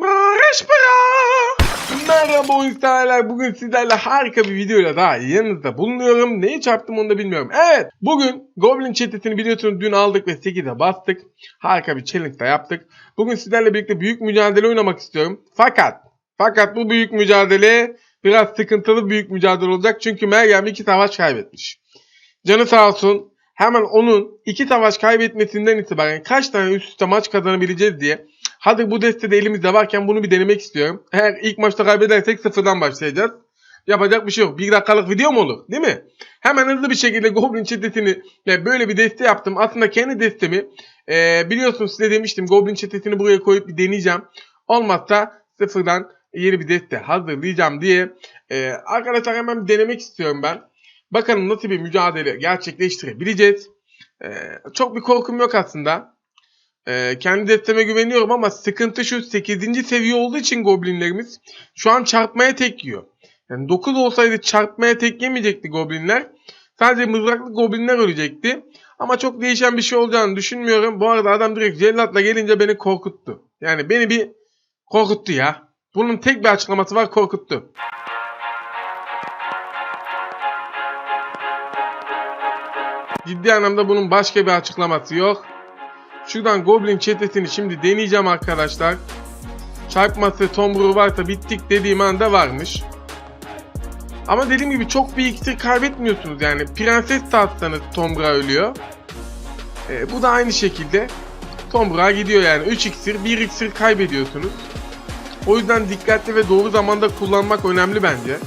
Barış bırak. Merhaba oyuncular. Bugün sizlerle harika bir videoyla daha yanınızda bulunuyorum. Neyi çarptım onu da bilmiyorum. Evet. Bugün Goblin çetesini biliyorsunuz dün aldık ve 8'e bastık. Harika bir challenge da yaptık. Bugün sizlerle birlikte büyük mücadele oynamak istiyorum. Fakat fakat bu büyük mücadele biraz sıkıntılı büyük mücadele olacak. Çünkü Meryem iki savaş kaybetmiş. Canı sağ olsun. Hemen onun iki savaş kaybetmesinden itibaren kaç tane üst üste maç kazanabileceğiz diye Hadi bu destede elimizde varken bunu bir denemek istiyorum. Eğer ilk maçta kaybedersek sıfırdan başlayacağız. Yapacak bir şey yok. Bir dakikalık video mu olur? Değil mi? Hemen hızlı bir şekilde Goblin çetesini ve böyle bir deste yaptım. Aslında kendi destemi e, biliyorsunuz size demiştim. Goblin çetesini buraya koyup bir deneyeceğim. Olmazsa sıfırdan yeni bir deste hazırlayacağım diye. E, arkadaşlar hemen bir denemek istiyorum ben. Bakalım nasıl bir mücadele gerçekleştirebileceğiz. E, çok bir korkum yok aslında. Ee, kendi desteme güveniyorum ama sıkıntı şu 8. seviye olduğu için goblinlerimiz şu an çarpmaya tek yiyor. Yani 9 olsaydı çarpmaya tek yemeyecekti goblinler. Sadece mızraklı goblinler ölecekti. Ama çok değişen bir şey olacağını düşünmüyorum. Bu arada adam direkt cellatla gelince beni korkuttu. Yani beni bir korkuttu ya. Bunun tek bir açıklaması var korkuttu. Ciddi anlamda bunun başka bir açıklaması yok. Şuradan Goblin çetesini şimdi deneyeceğim arkadaşlar. Çarpması tomburu varsa bittik dediğim anda varmış. Ama dediğim gibi çok bir iksir kaybetmiyorsunuz yani. Prenses de atsanız tombura ölüyor. Ee, bu da aynı şekilde tombura gidiyor yani. 3 iksir 1 iksir kaybediyorsunuz. O yüzden dikkatli ve doğru zamanda kullanmak önemli bence.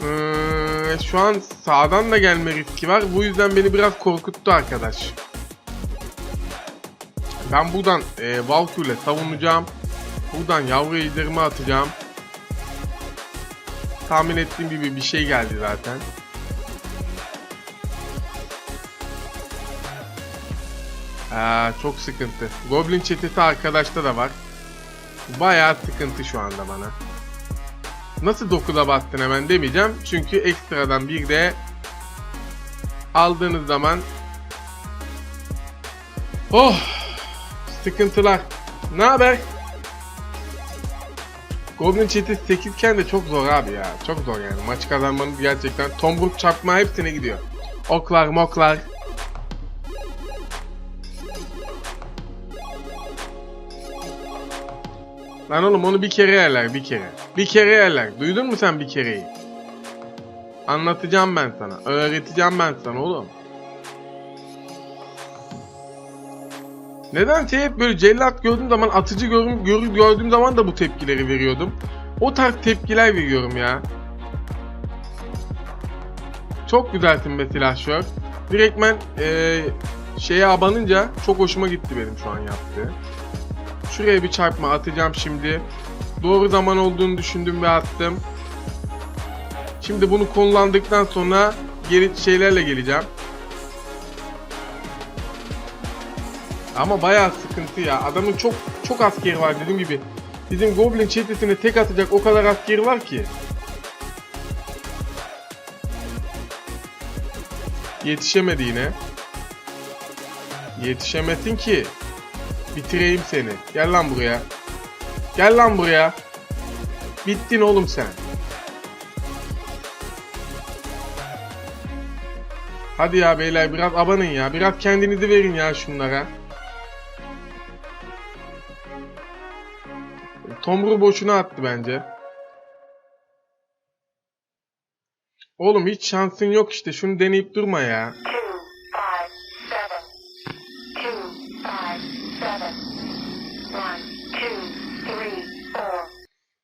Ee, şu an sağdan da gelme riski var. Bu yüzden beni biraz korkuttu arkadaş. Ben buradan e, Valku ile savunacağım. Buradan yavru ejderimi atacağım. Tahmin ettiğim gibi bir şey geldi zaten. Aa, çok sıkıntı. Goblin çetesi arkadaşta da var. Bayağı sıkıntı şu anda bana. Nasıl 9'a bastın hemen demeyeceğim. Çünkü ekstradan bir de aldığınız zaman Oh! Sıkıntılar. Ne haber? Goblin çetesi 8 iken de çok zor abi ya. Çok zor yani. Maç kazanmanız gerçekten. Tomruk çarpma hepsine gidiyor. Oklar moklar. Lan oğlum onu bir kere yerler bir kere. Bir kere yerler. Duydun mu sen bir kereyi? Anlatacağım ben sana. Öğreteceğim ben sana oğlum. Nedense hep böyle cellat gördüğüm zaman atıcı görüm, gör, gördüğüm zaman da bu tepkileri veriyordum. O tarz tepkiler veriyorum ya. Çok güzelsin be silahşör. Direktmen ee, şeye abanınca çok hoşuma gitti benim şu an yaptığı. Şuraya bir çarpma atacağım şimdi. Doğru zaman olduğunu düşündüm ve attım. Şimdi bunu kullandıktan sonra geri şeylerle geleceğim. Ama bayağı sıkıntı ya. Adamın çok çok askeri var dediğim gibi. Bizim Goblin çetesine tek atacak o kadar askeri var ki. Yetişemedi yine. Yetişemezsin ki. Bitireyim seni. Gel lan buraya. Gel lan buraya. Bittin oğlum sen. Hadi ya beyler biraz abanın ya. Biraz kendinizi verin ya şunlara. Tomru boşuna attı bence. Oğlum hiç şansın yok işte. Şunu deneyip durma ya.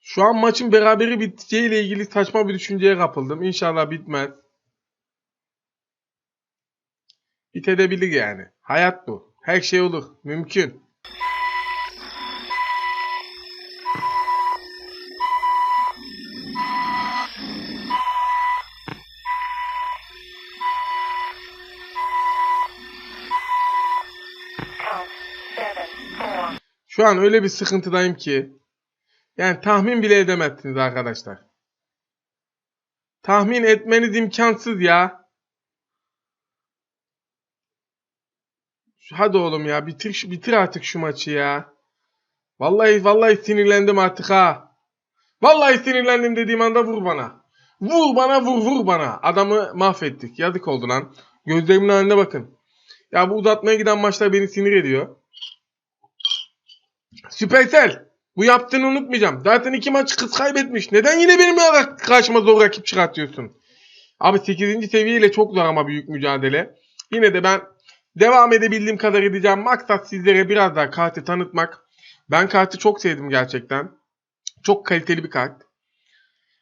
Şu an maçın beraberi biteceğiyle ilgili saçma bir düşünceye kapıldım. İnşallah bitmez. Bitebilir yani. Hayat bu. Her şey olur. Mümkün. Şu an öyle bir sıkıntıdayım ki. Yani tahmin bile edemezsiniz arkadaşlar. Tahmin etmeniz imkansız ya. Hadi oğlum ya bitir bitir artık şu maçı ya. Vallahi vallahi sinirlendim artık ha. Vallahi sinirlendim dediğim anda vur bana. Vur bana vur vur bana. Adamı mahvettik. Yazık oldu lan. Gözlerimin haline bakın. Ya bu uzatmaya giden maçlar beni sinir ediyor. Süpersel. Bu yaptığını unutmayacağım. Zaten iki maç kız kaybetmiş. Neden yine benim karşıma zor rakip çıkartıyorsun? Abi 8. seviyeyle çok zor ama büyük mücadele. Yine de ben devam edebildiğim kadar edeceğim. Maksat sizlere biraz daha kartı tanıtmak. Ben kartı çok sevdim gerçekten. Çok kaliteli bir kart.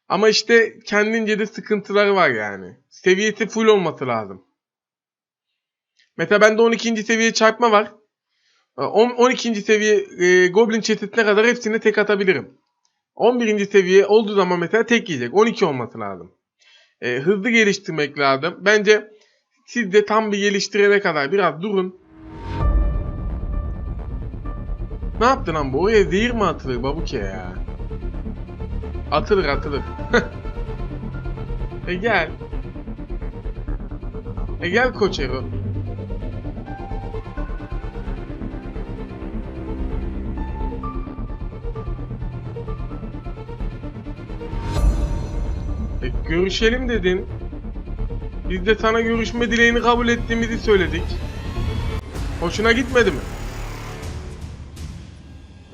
Ama işte kendince de sıkıntıları var yani. Seviyesi full olması lazım. Mesela bende 12. seviye çarpma var. Ee, on- 12. seviye e, Goblin çetesine kadar hepsini tek atabilirim. 11. seviye olduğu zaman mesela tek yiyecek. 12 olması lazım. Ee, hızlı geliştirmek lazım. Bence siz de tam bir geliştirene kadar biraz durun. Ne yaptın lan bu? Oraya zehir mi atılır babuke ya? Atılır atılır. e gel. E gel Koçero. Görüşelim dedin. Biz de sana görüşme dileğini kabul ettiğimizi söyledik. Hoşuna gitmedi mi?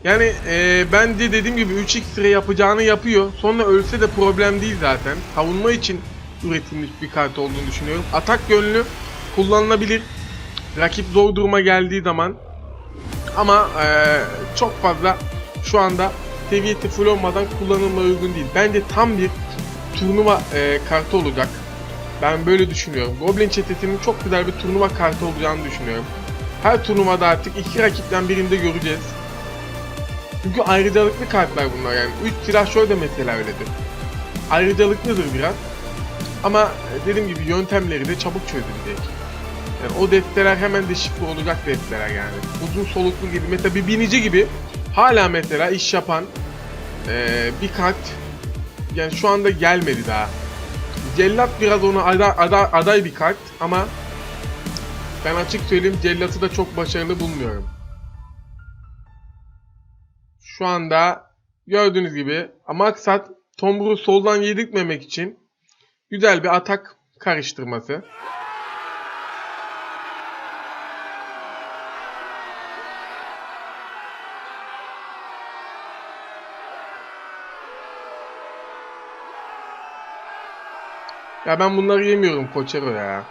Yani e, bence dediğim gibi 3x süre yapacağını yapıyor. Sonra ölse de problem değil zaten. Savunma için üretilmiş bir kart olduğunu düşünüyorum. Atak yönlü kullanılabilir. Rakip zor duruma geldiği zaman. Ama e, çok fazla şu anda seviyesi full olmadan kullanılmaya uygun değil. Bence tam bir turnuva e, kartı olacak. Ben böyle düşünüyorum. Goblin çetesinin çok güzel bir turnuva kartı olacağını düşünüyorum. Her turnuvada artık iki rakipten birinde göreceğiz. Çünkü ayrıcalıklı kartlar bunlar yani. 3 silah şöyle de mesela öyledir. Ayrıcalıklıdır biraz. Ama dediğim gibi yöntemleri de çabuk çözülecek. Yani o desteler hemen deşifre olacak desteler yani. Uzun soluklu gibi. Mesela bir binici gibi hala mesela iş yapan e, bir kart yani şu anda gelmedi daha. Cellat biraz ona aday, aday, aday bir kart ama ben açık söyleyeyim Cellat'ı da çok başarılı bulmuyorum. Şu anda gördüğünüz gibi maksat Tombur'u soldan yedirtmemek için güzel bir atak karıştırması. Ya ben bunları yemiyorum Koçero ya.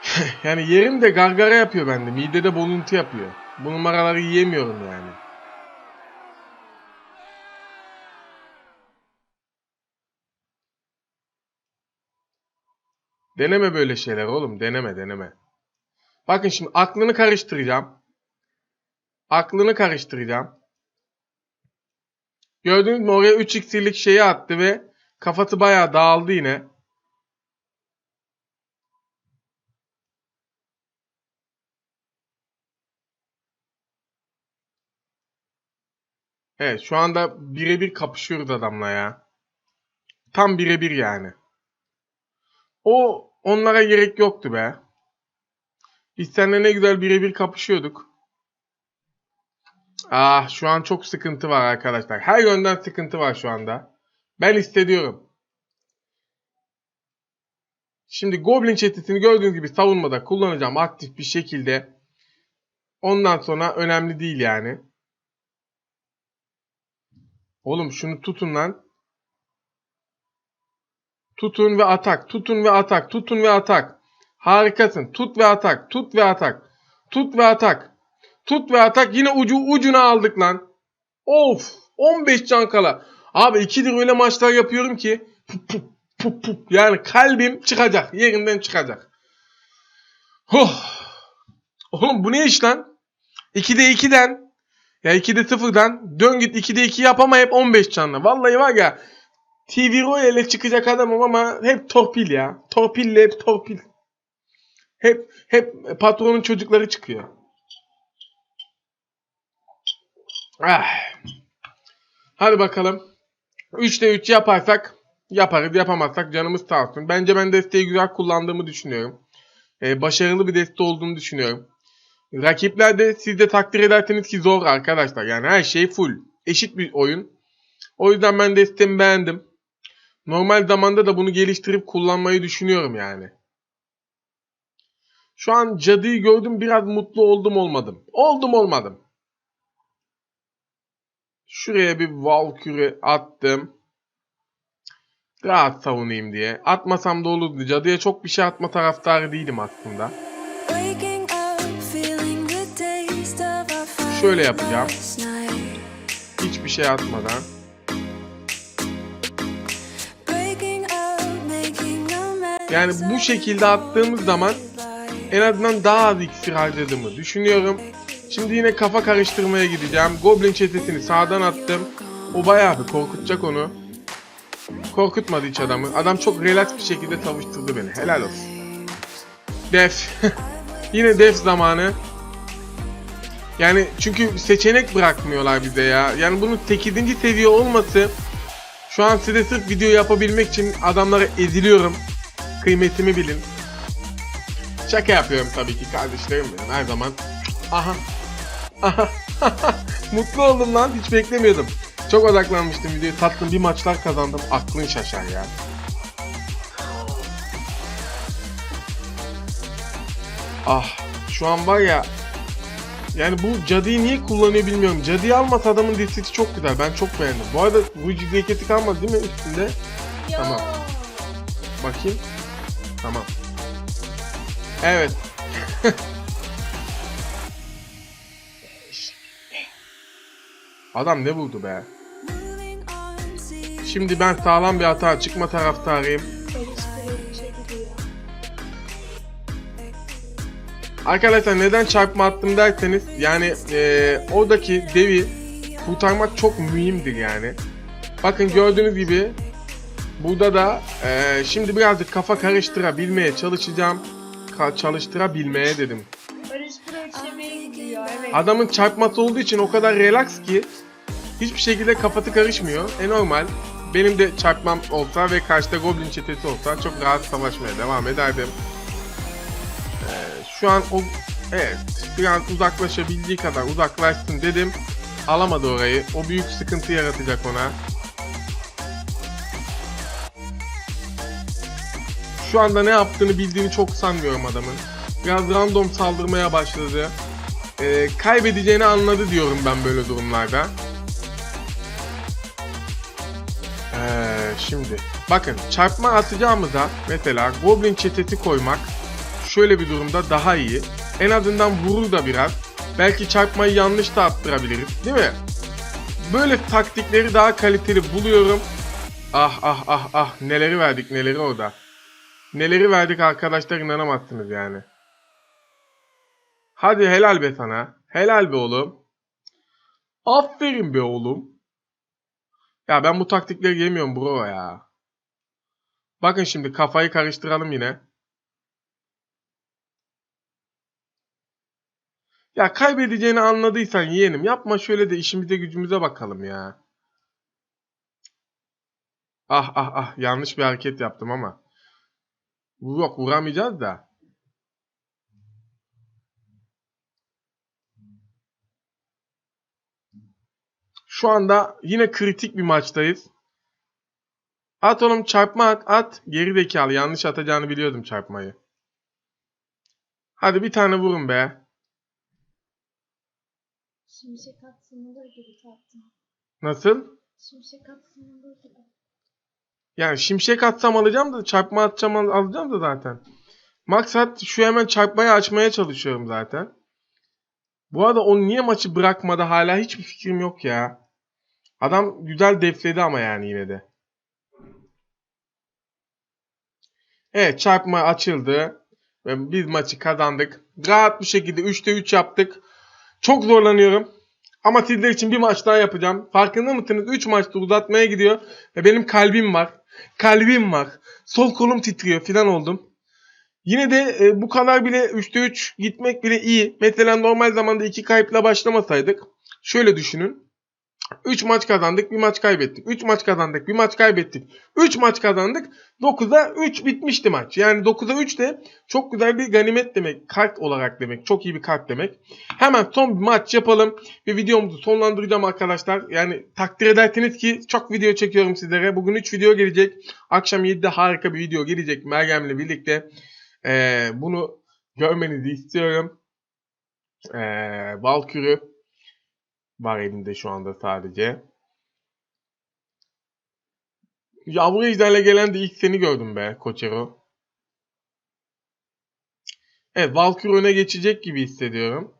yani yerim de gargara yapıyor bende. Midede boluntu yapıyor. Bu numaraları yiyemiyorum yani. Deneme böyle şeyler oğlum. Deneme deneme. Bakın şimdi aklını karıştıracağım. Aklını karıştıracağım. Gördünüz mü oraya 3 iksirlik şeyi attı ve kafası bayağı dağıldı yine. Evet şu anda birebir kapışıyoruz adamla ya. Tam birebir yani. O onlara gerek yoktu be. Biz seninle ne güzel birebir kapışıyorduk. Ah şu an çok sıkıntı var arkadaşlar. Her yönden sıkıntı var şu anda. Ben hissediyorum. Şimdi Goblin çetesini gördüğünüz gibi savunmada kullanacağım aktif bir şekilde. Ondan sonra önemli değil yani. Oğlum şunu tutun lan. Tutun ve atak. Tutun ve atak. Tutun ve atak. Harikasın. Tut ve atak. Tut ve atak. Tut ve atak. Tut ve atak. Yine ucu ucuna aldık lan. Of. 15 can kala. Abi ikidir öyle maçlar yapıyorum ki pup pup pup pup. Yani kalbim çıkacak. Yerinden çıkacak. Oh. Oğlum bu ne iş lan? 2'de 2'den ya 2'de 0'dan dön git 2'de 2 yap ama hep 15 canlı. Vallahi var ya TV Royale'e çıkacak adamım ama hep torpil ya. Torpille hep torpil. Hep hep patronun çocukları çıkıyor. Ah. Hadi bakalım. 3'te 3 yaparsak yaparız. Yapamazsak canımız sağ olsun. Bence ben desteği güzel kullandığımı düşünüyorum. Ee, başarılı bir deste olduğunu düşünüyorum. Rakipler de siz de takdir edersiniz ki zor arkadaşlar. Yani her şey full. Eşit bir oyun. O yüzden ben de sistemi beğendim. Normal zamanda da bunu geliştirip kullanmayı düşünüyorum yani. Şu an cadıyı gördüm biraz mutlu oldum olmadım. Oldum olmadım. Şuraya bir Valkyrie attım. Rahat savunayım diye. Atmasam da olurdu. Cadıya çok bir şey atma taraftarı değilim aslında. Şöyle yapacağım. Hiçbir şey atmadan. Yani bu şekilde attığımız zaman en azından daha az iksir harcadığımı düşünüyorum. Şimdi yine kafa karıştırmaya gideceğim. Goblin çetesini sağdan attım. O bayağı bir korkutacak onu. Korkutmadı hiç adamı. Adam çok relax bir şekilde tavuşturdu beni. Helal olsun. Def. yine def zamanı. Yani çünkü seçenek bırakmıyorlar bize ya. Yani bunun 8. seviye olması şu an size sırf video yapabilmek için adamlara eziliyorum. Kıymetimi bilin. Şaka yapıyorum tabii ki kardeşlerim benim her zaman. Aha. Mutlu oldum lan hiç beklemiyordum. Çok odaklanmıştım videoya. Tatlım bir maçlar kazandım. Aklın şaşar ya. Ah şu an var ya yani bu cadıyı niye kullanıyor bilmiyorum. Cadıyı almasa adamın destesi çok güzel. Ben çok beğendim. Bu arada bu ceketi kalmadı değil mi üstünde? Tamam. Bakayım. Tamam. Evet. Adam ne buldu be? Şimdi ben sağlam bir hata çıkma taraftarıyım. Arkadaşlar neden çarpma attım derseniz yani eee, oradaki devi kurtarmak çok mühimdir yani. Bakın gördüğünüz gibi burada da eee, şimdi birazcık kafa karıştırabilmeye çalışacağım. Ka- çalıştırabilmeye dedim. Adamın çarpması olduğu için o kadar relax ki hiçbir şekilde kafası karışmıyor. E normal. Benim de çarpmam olsa ve karşıda Goblin çetesi olsa çok rahat savaşmaya devam ederdim. Ee, şu an o evet biraz uzaklaşabildiği kadar uzaklaşsın dedim. Alamadı orayı. O büyük sıkıntı yaratacak ona. Şu anda ne yaptığını bildiğini çok sanmıyorum adamın. Biraz random saldırmaya başladı. Ee, kaybedeceğini anladı diyorum ben böyle durumlarda. Şimdi bakın çarpma atacağımıza mesela Goblin çetesi koymak şöyle bir durumda daha iyi. En azından vurur da biraz. Belki çarpmayı yanlış da attırabiliriz değil mi? Böyle taktikleri daha kaliteli buluyorum. Ah ah ah ah neleri verdik neleri orada. Neleri verdik arkadaşlar inanamazsınız yani. Hadi helal be sana. Helal be oğlum. Aferin be oğlum. Ya ben bu taktikleri yemiyorum bro ya. Bakın şimdi kafayı karıştıralım yine. Ya kaybedeceğini anladıysan yeğenim yapma şöyle de işimize gücümüze bakalım ya. Ah ah ah yanlış bir hareket yaptım ama. Yok vuramayacağız da. Şu anda yine kritik bir maçtayız. At oğlum çarpma at at. Geri zekalı yanlış atacağını biliyordum çarpmayı. Hadi bir tane vurun be. Şimşek atsın olur gibi tatlım. Nasıl? Şimşek atsın olur gibi. Yani şimşek atsam alacağım da çarpma atacağım al- alacağım da zaten. Maksat şu hemen çarpmayı açmaya çalışıyorum zaten. Bu arada o niye maçı bırakmadı hala hiçbir fikrim yok ya. Adam güzel defledi ama yani yine de. Evet çarpma açıldı. Ve biz maçı kazandık. Rahat bir şekilde 3'te 3 yaptık. Çok zorlanıyorum. Ama sizler için bir maç daha yapacağım. Farkında mısınız? 3 maçta uzatmaya gidiyor. Ve benim kalbim var. Kalbim var. Sol kolum titriyor filan oldum. Yine de e, bu kadar bile 3'te 3 gitmek bile iyi. Mesela normal zamanda 2 kayıpla başlamasaydık. Şöyle düşünün. 3 maç kazandık, bir maç kaybettik. 3 maç kazandık, bir maç kaybettik. 3 maç kazandık. 9'a 3 bitmişti maç. Yani 9'a 3 de çok güzel bir ganimet demek. Kart olarak demek. Çok iyi bir kart demek. Hemen son bir maç yapalım. Ve videomuzu sonlandıracağım arkadaşlar. Yani takdir edersiniz ki çok video çekiyorum sizlere. Bugün 3 video gelecek. Akşam 7'de harika bir video gelecek Meryem'le birlikte. Ee, bunu görmenizi istiyorum. Ee, Valkürü var elimde şu anda sadece. Yavru ejderle gelen de ilk seni gördüm be Koçero. Evet Valkyrie öne geçecek gibi hissediyorum.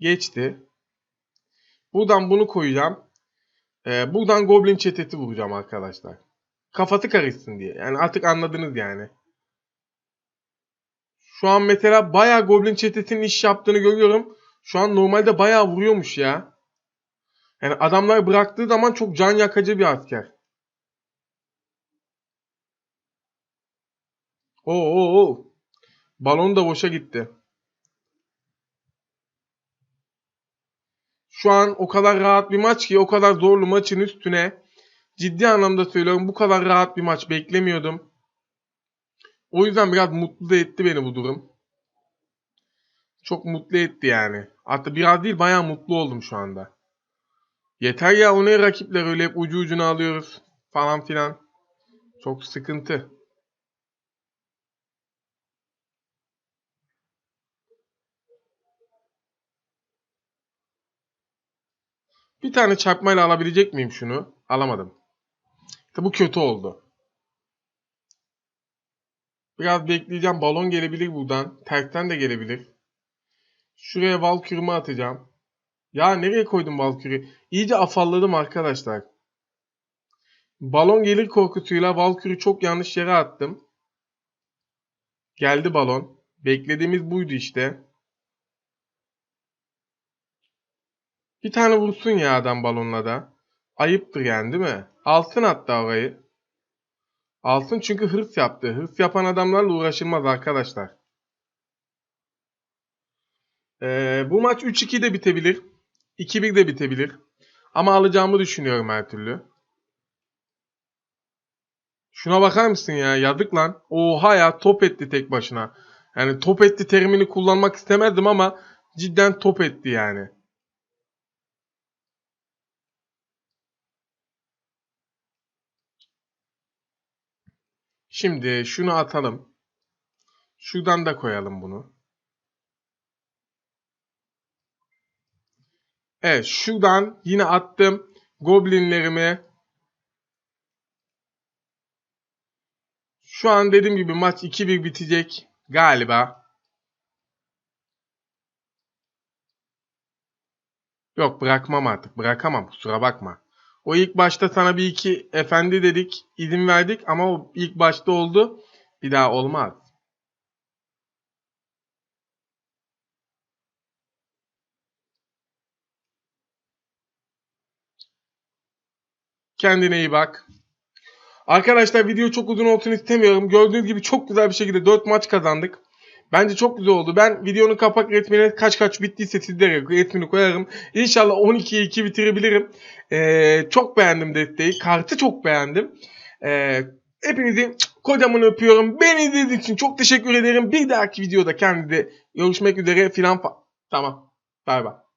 Geçti. Buradan bunu koyacağım. Ee, buradan Goblin çeteti vuracağım arkadaşlar. Kafası karışsın diye. Yani artık anladınız yani. Şu an mesela bayağı Goblin çetesinin iş yaptığını görüyorum. Şu an normalde bayağı vuruyormuş ya. Yani adamlar bıraktığı zaman çok can yakıcı bir asker. Oo, oo, oo. Balon da boşa gitti. Şu an o kadar rahat bir maç ki o kadar zorlu maçın üstüne ciddi anlamda söylüyorum bu kadar rahat bir maç beklemiyordum. O yüzden biraz mutlu da etti beni bu durum. Çok mutlu etti yani. Hatta biraz değil bayağı mutlu oldum şu anda. Yeter ya o ne rakipler öyle hep ucu ucuna alıyoruz falan filan. Çok sıkıntı. Bir tane çarpmayla alabilecek miyim şunu? Alamadım. İşte bu kötü oldu. Biraz bekleyeceğim. Balon gelebilir buradan. Tersten de gelebilir. Şuraya Valkürümü atacağım. Ya nereye koydum Valkür'ü? İyice afalladım arkadaşlar. Balon gelir korkusuyla Valkür'ü çok yanlış yere attım. Geldi balon. Beklediğimiz buydu işte. Bir tane vursun ya adam balonla da. Ayıptır yani değil mi? Alsın hatta orayı. Alsın çünkü hırs yaptı. Hırs yapan adamlarla uğraşılmaz arkadaşlar. Ee, bu maç 3-2 de bitebilir. 2-1 de bitebilir. Ama alacağımı düşünüyorum her türlü. Şuna bakar mısın ya? Yazık lan. Oha ya top etti tek başına. Yani top etti terimini kullanmak istemezdim ama cidden top etti yani. Şimdi şunu atalım. Şuradan da koyalım bunu. Evet şuradan yine attım goblinlerimi. Şu an dediğim gibi maç 2-1 bitecek galiba. Yok bırakmam artık. Bırakamam kusura bakma. O ilk başta sana bir iki efendi dedik, izin verdik ama o ilk başta oldu. Bir daha olmaz. Kendine iyi bak. Arkadaşlar video çok uzun olsun istemiyorum. Gördüğünüz gibi çok güzel bir şekilde 4 maç kazandık. Bence çok güzel oldu. Ben videonun kapak resmine kaç kaç bittiyse sizlere resmini koyarım. İnşallah 12'ye 2 bitirebilirim. Ee, çok beğendim desteği. Kartı çok beğendim. Ee, hepinizi kocaman öpüyorum. Beni izlediğiniz için çok teşekkür ederim. Bir dahaki videoda kendinize görüşmek üzere filan. Tamam. Bay bay.